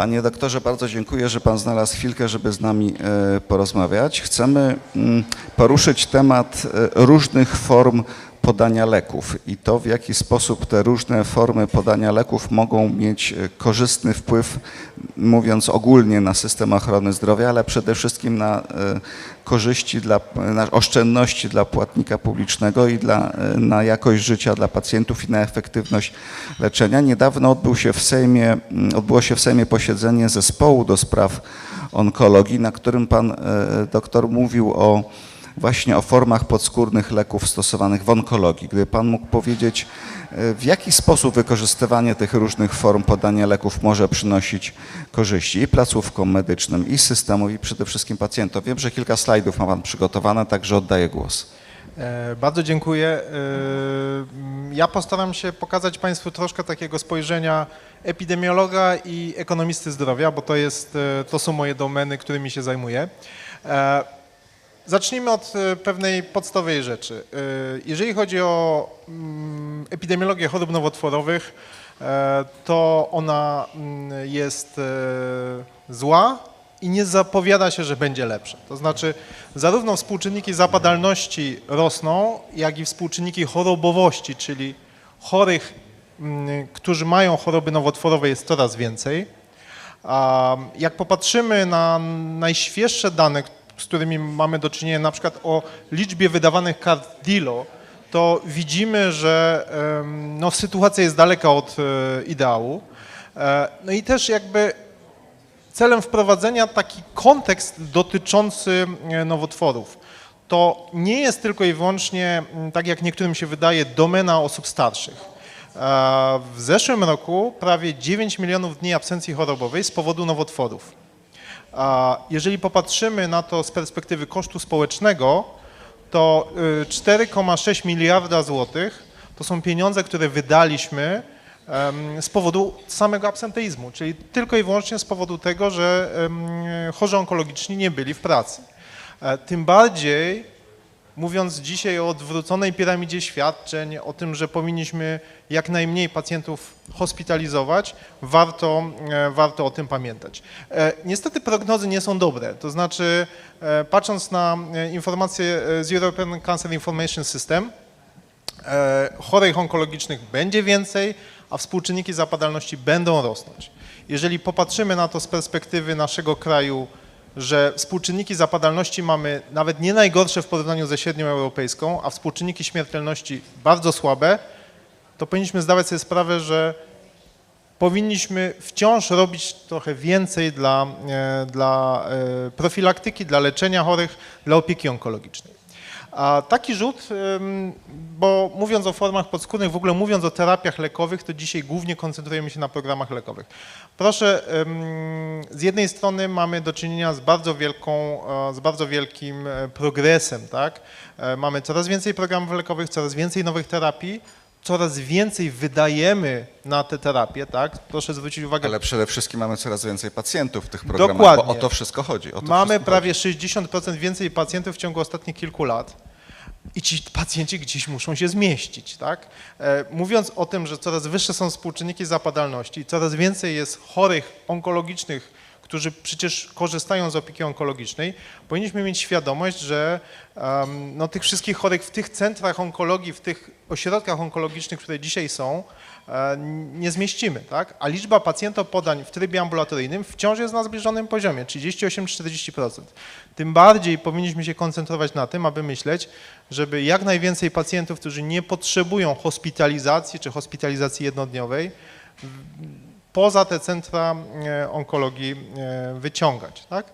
Panie doktorze, bardzo dziękuję, że Pan znalazł chwilkę, żeby z nami e, porozmawiać. Chcemy mm, poruszyć temat e, różnych form podania leków i to, w jaki sposób te różne formy podania leków mogą mieć e, korzystny wpływ, mówiąc ogólnie, na system ochrony zdrowia, ale przede wszystkim na e, korzyści, dla, na oszczędności dla płatnika publicznego i dla, e, na jakość życia dla pacjentów i na efektywność leczenia. Niedawno odbył się w Sejmie, mm, odbyło się w Sejmie posiedzenie zespołu do spraw onkologii, na którym pan doktor mówił o właśnie o formach podskórnych leków stosowanych w onkologii. Gdyby Pan mógł powiedzieć, e, w jaki sposób wykorzystywanie tych różnych form podania leków może przynosić korzyści i placówkom medycznym, i systemowi, przede wszystkim pacjentom. Wiem, że kilka slajdów ma Pan przygotowane, także oddaję głos. E, Bardzo dziękuję. E, Ja postaram się pokazać Państwu troszkę takiego spojrzenia epidemiologa i ekonomisty zdrowia, bo to, jest, to są moje domeny, którymi się zajmuję. Zacznijmy od e, pewnej podstawowej rzeczy. E, Jeżeli chodzi o mm, epidemiologię chorób nowotworowych, e, to ona mm, jest zła i nie zapowiada się, że będzie lepsza. To znaczy, zarówno współczynniki zapadalności rosną, jak i współczynniki chorobowości, czyli chorych, mm, którzy mają choroby nowotworowe, jest coraz więcej. Jak popatrzymy na najświeższe dane, z którymi mamy do czynienia, na przykład o liczbie wydawanych kart DILO, to widzimy, że no, sytuacja jest daleka od e, ideału. E, No i też jakby celem wprowadzenia taki kontekst dotyczący e, nowotworów. To nie jest tylko i wyłącznie, tak jak niektórym się wydaje, domena osób starszych. W zeszłym roku prawie 9 milionów dni absencji chorobowej z powodu nowotworów. Jeżeli popatrzymy na to z perspektywy kosztu społecznego, to y, 4,6 miliarda złotych to są pieniądze, które wydaliśmy z powodu samego absenteizmu, czyli tylko i wyłącznie z powodu tego, że chorzy onkologiczni nie byli w pracy. E, Tym bardziej mówiąc dzisiaj o odwróconej piramidzie świadczeń, o tym, że powinniśmy jak najmniej pacjentów hospitalizować, warto, e, warto o tym pamiętać. E, Niestety prognozy nie są dobre, to znaczy e, patrząc na informacje z European Cancer Information System, chorych onkologicznych będzie więcej, a współczynniki zapadalności będą rosnąć. Jeżeli popatrzymy na to z perspektywy naszego kraju, że współczynniki zapadalności mamy nawet nie najgorsze w porównaniu ze średnią europejską, a współczynniki śmiertelności bardzo słabe, to powinniśmy zdawać sobie sprawę, że powinniśmy wciąż robić trochę więcej dla, e, dla e, profilaktyki, dla leczenia chorych, dla opieki onkologicznej. A taki rzut, bo mówiąc o formach podskórnych, w ogóle mówiąc o terapiach lekowych, to dzisiaj głównie koncentrujemy się na programach lekowych. Proszę, z jednej strony mamy do czynienia z bardzo wielką, e, z bardzo wielkim e, progresem, tak? E, Mamy coraz więcej programów lekowych, coraz więcej nowych terapii, coraz więcej wydajemy na te terapie, tak? Proszę zwrócić uwagę, Ale przede wszystkim mamy coraz więcej pacjentów w tych programach, Dokładnie. bo o to wszystko chodzi. To Mamy wszystko prawie 60% więcej pacjentów w ciągu ostatnich kilku lat. I ci pacjenci gdzieś muszą się zmieścić, tak? E, Mówiąc o tym, że coraz wyższe są współczynniki zapadalności, coraz więcej jest chorych onkologicznych, którzy przecież korzystają z opieki onkologicznej, powinniśmy mieć świadomość, że em, no, tych wszystkich chorych w tych centrach onkologii, w tych ośrodkach onkologicznych, które dzisiaj są, e, nie zmieścimy, tak? A liczba pacjentopodań w trybie ambulatoryjnym wciąż jest na zbliżonym poziomie, 38-40%. Tym bardziej powinniśmy się koncentrować na tym, aby myśleć, żeby jak najwięcej pacjentów, którzy nie potrzebują hospitalizacji czy hospitalizacji jednodniowej, poza te centra e, onkologii e, wyciągać. Tak?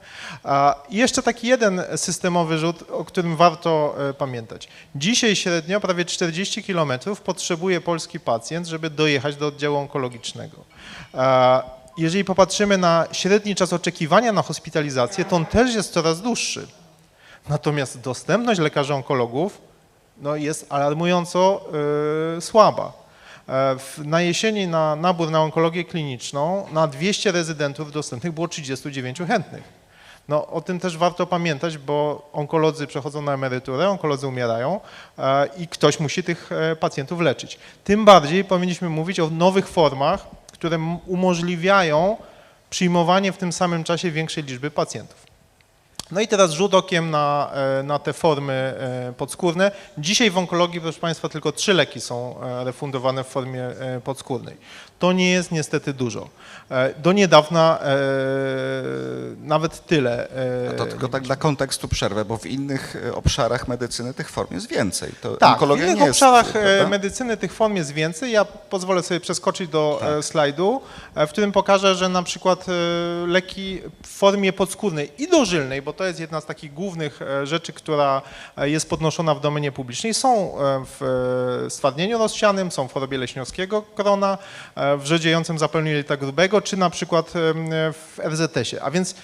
I jeszcze taki jeden systemowy rzut, o którym warto e, pamiętać. Dzisiaj średnio prawie 40 km potrzebuje polski pacjent, żeby dojechać do oddziału onkologicznego. Jeżeli popatrzymy na średni czas oczekiwania na hospitalizację, to on też jest coraz dłuższy. Natomiast dostępność lekarzy onkologów no, jest alarmująco y, słaba. E, Na jesieni na nabór na onkologię kliniczną na 200 rezydentów dostępnych było 39 chętnych. No, o tym też warto pamiętać, bo onkolodzy przechodzą na emeryturę, onkolodzy umierają e, i ktoś musi tych e, pacjentów leczyć. Tym bardziej powinniśmy mówić o nowych formach, które umożliwiają przyjmowanie w tym samym czasie większej liczby pacjentów. No i teraz rzut okiem na, e, na te formy e, podskórne. Dzisiaj w onkologii, proszę Państwa, tylko trzy leki są e, refundowane w formie podskórnej. To nie jest niestety dużo. Do niedawna nawet tyle. e, To tylko tak dla kontekstu przerwę, bo w innych obszarach medycyny tych form jest więcej. To Tak, w innych jest, obszarach prawda? medycyny tych form jest więcej. Ja pozwolę sobie przeskoczyć do Tak. slajdu, w którym pokażę, że na przykład leki w formie podskórnej i dożylnej, bo to jest jedna z takich głównych e, rzeczy, która e, jest podnoszona w domenie publicznej, są e, w stwardnieniu rozsianym, są w chorobie leśniowskiego krona, w rdziejącym zapaleniu jelita grubego, czy na przykład w RZS-ie. A więc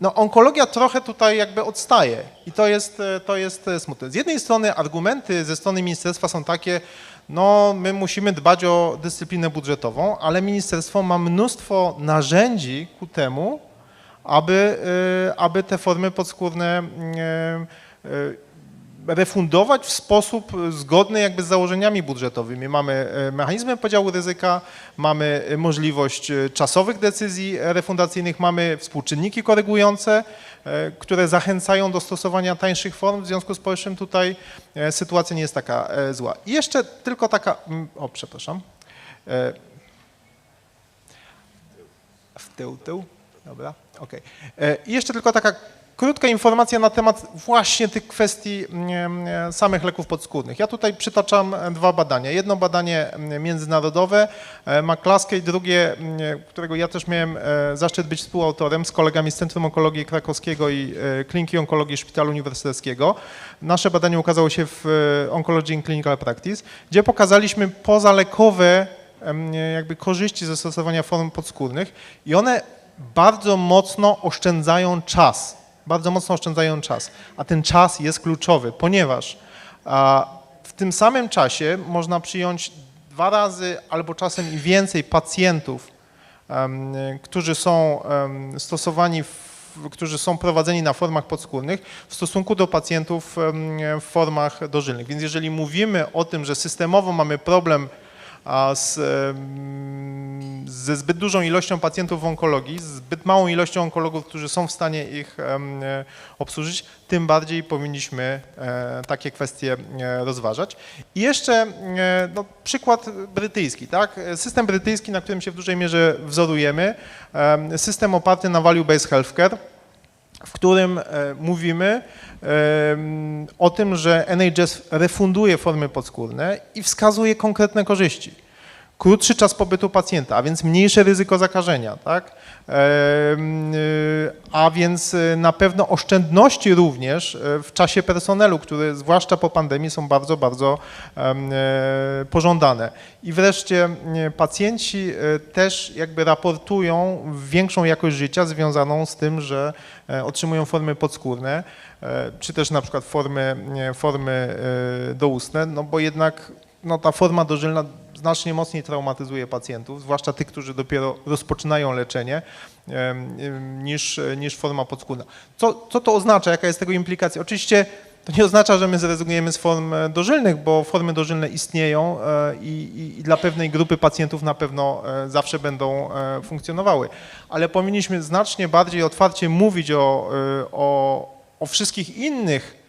no, onkologia trochę tutaj jakby odstaje i to jest, to jest smutne. Z jednej strony argumenty ze strony ministerstwa są takie, no my musimy dbać o dyscyplinę budżetową, ale ministerstwo ma mnóstwo narzędzi ku temu, aby, e, aby te formy podskórne e, e, refundować w sposób zgodny jakby z założeniami budżetowymi. Mamy mechanizmy podziału ryzyka, mamy możliwość czasowych decyzji refundacyjnych, mamy współczynniki korygujące, które zachęcają do stosowania tańszych form. W związku z powyższym tutaj sytuacja nie jest taka zła. I jeszcze tylko taka, mm, o przepraszam, w tył, tył, dobra, okej. E, I jeszcze tylko taka krótka informacja na temat właśnie tych kwestii mm, e, samych leków podskórnych. Ja tutaj przytaczam e, dwa badania. Jedno badanie mm, międzynarodowe, e, McCluskey, drugie, mm, którego ja też miałem e, zaszczyt być współautorem z kolegami z Centrum Onkologii Krakowskiego i e, Kliniki Onkologii Szpitalu Uniwersyteckiego. Nasze badanie ukazało się w e, Oncology in Clinical Practice, gdzie pokazaliśmy pozalekowe jakby korzyści ze stosowania form podskórnych i one bardzo mocno oszczędzają czas. Bardzo mocno oszczędzają czas. A ten czas jest kluczowy, ponieważ w tym samym czasie można przyjąć dwa razy albo czasem i więcej pacjentów, którzy są stosowani, którzy są prowadzeni na formach podskórnych w stosunku do pacjentów w formach dożylnych. Więc jeżeli mówimy o tym, że systemowo mamy problem z, ze zbyt dużą ilością pacjentów w onkologii, zbyt małą ilością onkologów, którzy są w stanie ich e, obsłużyć, tym bardziej powinniśmy e, takie kwestie e, rozważać. I jeszcze no, przykład brytyjski, tak? System brytyjski, na którym się w dużej mierze wzorujemy, em, system oparty na value-based healthcare, w którym mówimy o tym, że NHS refunduje formy podskórne i wskazuje konkretne korzyści. Krótszy czas pobytu pacjenta, a więc mniejsze ryzyko zakażenia, tak? Y, A więc y, na pewno oszczędności również y, w czasie personelu, które zwłaszcza po pandemii są bardzo, bardzo e, pożądane. I wreszcie e, pacjenci też jakby raportują większą jakość życia związaną z tym, że e, otrzymują formy podskórne, e, czy też na przykład formy, formy doustne, no bo jednak no, ta forma dożylna znacznie mocniej traumatyzuje pacjentów, zwłaszcza tych, którzy dopiero rozpoczynają leczenie, niż, niż forma podskórna. Co, co to oznacza? Jaka jest tego implikacja? Oczywiście to nie oznacza, że my zrezygnujemy z form dożylnych, bo formy dożylne istnieją e, i, i, dla pewnej grupy pacjentów na pewno e, zawsze będą e, funkcjonowały. Ale powinniśmy znacznie bardziej otwarcie mówić o, o, o wszystkich innych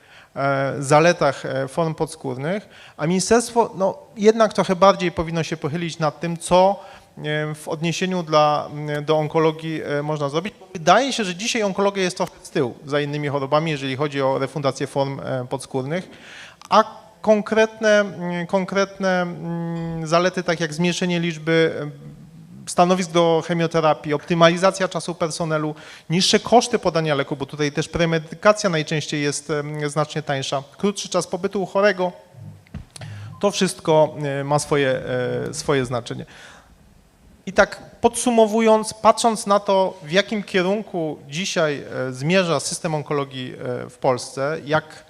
zaletach e, form podskórnych, a ministerstwo no, jednak trochę bardziej powinno się pochylić nad tym, co e, w odniesieniu dla, do onkologii e, można zrobić. Wydaje się, że dzisiaj onkologia jest trochę z tyłu za innymi chorobami, jeżeli chodzi o refundację form e, podskórnych, a konkretne, konkretne zalety, tak jak zmniejszenie liczby e, stanowisk do chemioterapii, optymalizacja czasu personelu, niższe koszty podania leku, bo tutaj też premedykacja najczęściej jest znacznie tańsza, krótszy czas pobytu u chorego, to wszystko ma swoje, e, swoje znaczenie. I tak podsumowując, patrząc na to, w jakim kierunku dzisiaj e, zmierza system onkologii e, w Polsce, jak,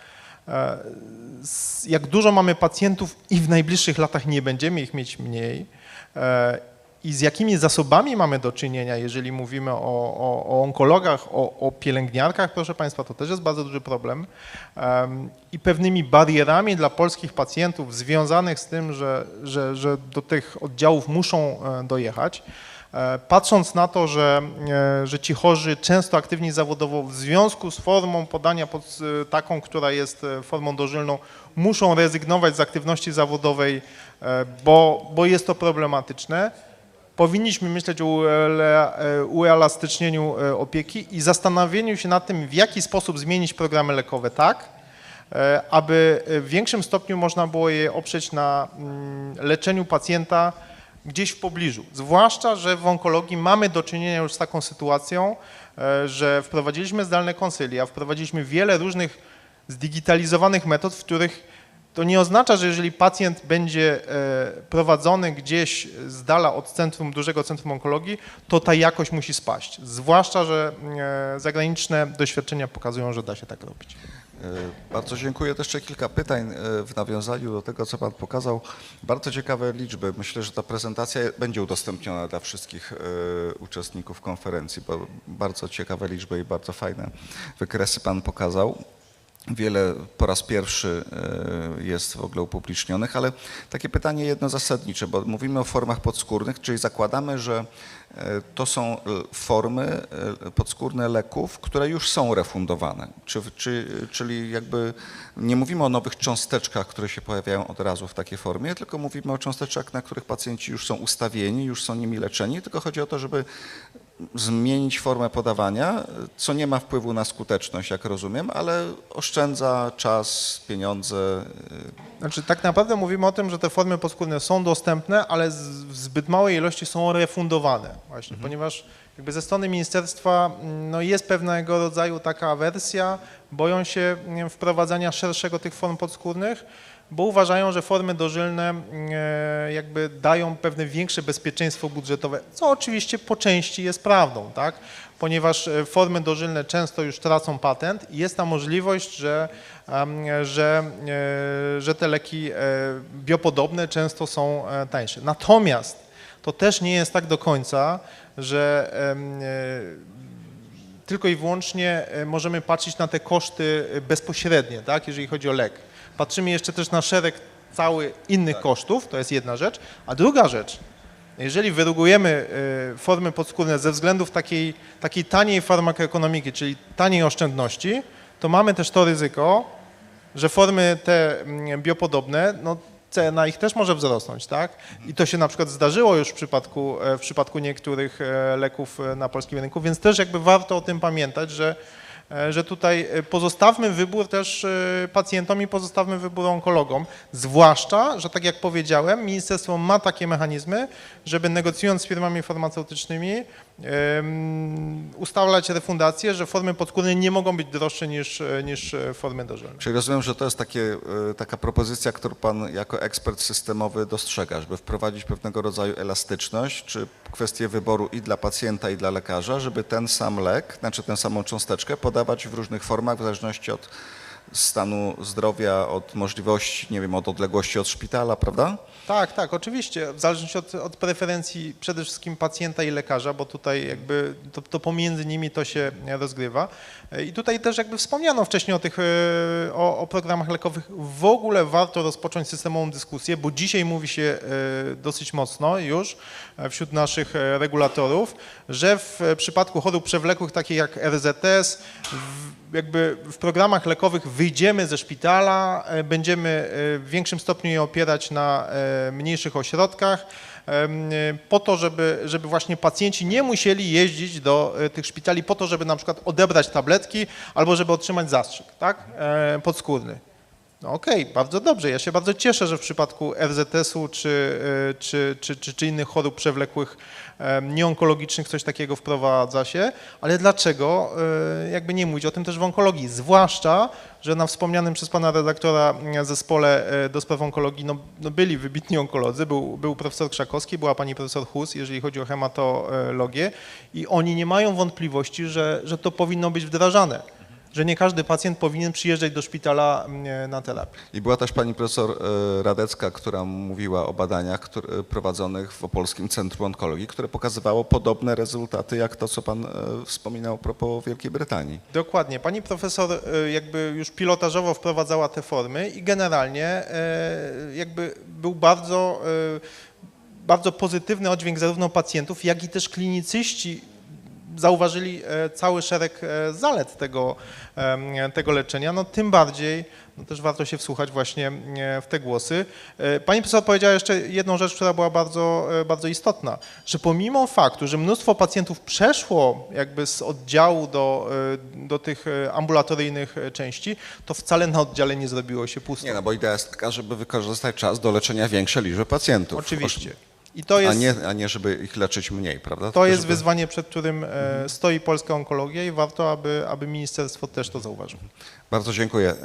jak dużo mamy pacjentów i w najbliższych latach nie będziemy ich mieć mniej, i z jakimi zasobami mamy do czynienia, jeżeli mówimy o, o, o onkologach, o, o pielęgniarkach, proszę Państwa, to też jest bardzo duży problem. Em, I pewnymi barierami dla polskich pacjentów związanych z tym, że, że, że do tych oddziałów muszą e, dojechać. E, Patrząc na to, że, e, że ci chorzy często aktywni zawodowo w związku z formą podania pod, taką, która jest formą dożylną, muszą rezygnować z aktywności zawodowej, bo, bo jest to problematyczne, powinniśmy myśleć o e, uelastycznieniu e, opieki i zastanowieniu się nad tym, w jaki sposób zmienić programy lekowe tak, e, aby w większym stopniu można było je oprzeć na mm, leczeniu pacjenta gdzieś w pobliżu. Zwłaszcza, że w onkologii mamy do czynienia już z taką sytuacją, że wprowadziliśmy zdalne konsylia, wprowadziliśmy wiele różnych zdigitalizowanych metod, w których to nie oznacza, że jeżeli pacjent będzie e, prowadzony gdzieś z dala od centrum, dużego centrum onkologii, to ta jakość musi spaść. Zwłaszcza, że e, zagraniczne doświadczenia pokazują, że da się tak robić. E, Bardzo dziękuję. Jeszcze kilka pytań w nawiązaniu do tego, co Pan pokazał. Bardzo ciekawe liczby. Myślę, że ta prezentacja będzie udostępniona dla wszystkich uczestników konferencji, bo bardzo ciekawe liczby i bardzo fajne wykresy Pan pokazał. Wiele po raz pierwszy e, jest w ogóle upublicznionych, ale takie pytanie jedno zasadnicze, bo mówimy o formach podskórnych, czyli zakładamy, że e, to są formy e, podskórne leków, które już są refundowane. Czy, czy, czyli jakby nie mówimy o nowych cząsteczkach, które się pojawiają od razu w takiej formie, tylko mówimy o cząsteczkach, na których pacjenci już są ustawieni, już są nimi leczeni, tylko chodzi o to, żeby zmienić formę podawania, co nie ma wpływu na skuteczność, jak rozumiem, ale oszczędza czas, pieniądze. Znaczy, tak naprawdę mówimy o tym, że te formy podskórne są dostępne, ale w zbyt małej ilości są refundowane właśnie, ponieważ jakby ze strony ministerstwa mm, no, jest pewnego rodzaju taka awersja, boją się mm, wprowadzania szerszego tych form podskórnych, bo uważają, że formy dożylne mm, e, jakby dają pewne większe bezpieczeństwo budżetowe, co oczywiście po części jest prawdą, tak? Ponieważ e, formy dożylne często już tracą patent i jest ta możliwość, że, że, e, że te leki biopodobne często są tańsze. Natomiast to też nie jest tak do końca, że tylko i wyłącznie możemy patrzeć na te koszty bezpośrednie, tak, jeżeli chodzi o lek. Patrzymy jeszcze też na szereg cały innych kosztów, to jest jedna rzecz. A druga rzecz, jeżeli wyrugujemy e, formy podskórne ze względów takiej, takiej taniej farmakoekonomiki, czyli taniej oszczędności, to mamy też to ryzyko, że formy te mm, biopodobne, no cena ich też może wzrosnąć, tak? I to się na przykład zdarzyło już w przypadku, e, w przypadku niektórych e, leków e, na polskim rynku, więc też jakby warto o tym pamiętać, że, że tutaj e, pozostawmy wybór też e, pacjentom i pozostawmy wybór onkologom, zwłaszcza, że tak jak powiedziałem, ministerstwo ma takie mechanizmy, żeby negocjując z firmami farmaceutycznymi ustalać refundację, że formy podskórne nie mogą być droższe niż, niż e, formy dożylne. Czyli rozumiem, że to jest takie, e, taka propozycja, którą Pan jako ekspert systemowy dostrzega, żeby wprowadzić pewnego rodzaju elastyczność, czy kwestię wyboru i dla pacjenta, i dla lekarza, żeby ten sam lek, znaczy tę samą cząsteczkę podawać w różnych formach w zależności od stanu zdrowia, od możliwości, nie wiem, od odległości od szpitala, prawda? Tak, tak, oczywiście. W zależności od, od preferencji przede wszystkim pacjenta i lekarza, bo tutaj jakby to, to pomiędzy nimi to się rozgrywa. I tutaj też jakby wspomniano wcześniej o tych, e, o, o programach lekowych. W ogóle warto rozpocząć systemową dyskusję, bo dzisiaj mówi się e, dosyć mocno już e, wśród naszych regulatorów, że w przypadku chorób przewlekłych takich jak RZS, w, jakby w programach lekowych wyjdziemy ze szpitala, e, będziemy e, w większym stopniu je opierać na e, mniejszych ośrodkach, po to, żeby, żeby właśnie pacjenci nie musieli jeździć do tych szpitali po to, żeby na przykład odebrać tabletki albo żeby otrzymać zastrzyk, tak, podskórny. No Okej, bardzo dobrze. Ja się bardzo cieszę, że w przypadku RZS-u czy, e, czy, czy, czy, czy innych chorób przewlekłych nieonkologicznych coś takiego wprowadza się, ale dlaczego e, jakby nie mówić o tym też w onkologii? Zwłaszcza, że na wspomnianym przez pana redaktora m, zespole e, do spraw onkologii no, no byli wybitni onkolodzy, był, był profesor Krzakowski, była pani profesor Hus, jeżeli chodzi o hematologię i oni nie mają wątpliwości, że, że to powinno być wdrażane że nie każdy pacjent powinien przyjeżdżać do szpitala mm, na terapię. I była też pani profesor e, Radecka, która mówiła o badaniach które, prowadzonych w Opolskim Centrum Onkologii, które pokazywało podobne rezultaty jak to, co pan e, wspominał propos Wielkiej Brytanii. Dokładnie. Pani profesor e, jakby już pilotażowo wprowadzała te formy i generalnie e, jakby był bardzo e, bardzo pozytywny oddźwięk zarówno pacjentów, jak i też klinicyści zauważyli e, cały szereg e, zalet tego, tego leczenia, no tym bardziej no też warto się wsłuchać właśnie e, w te głosy. Pani profesor powiedziała jeszcze jedną rzecz, która była bardzo, bardzo istotna, że pomimo faktu, że mnóstwo pacjentów przeszło jakby z oddziału do, do tych ambulatoryjnych części, to wcale na oddziale nie zrobiło się pusto. Nie, no bo idea jest taka, żeby wykorzystać czas do leczenia większej liczby pacjentów. Oczywiście. I to A jest, nie, a nie, żeby ich leczyć mniej, prawda? to Tylko jest żeby... wyzwanie, przed którym e, stoi polska onkologia i warto, aby, aby ministerstwo też to zauważyło. Bardzo dziękuję.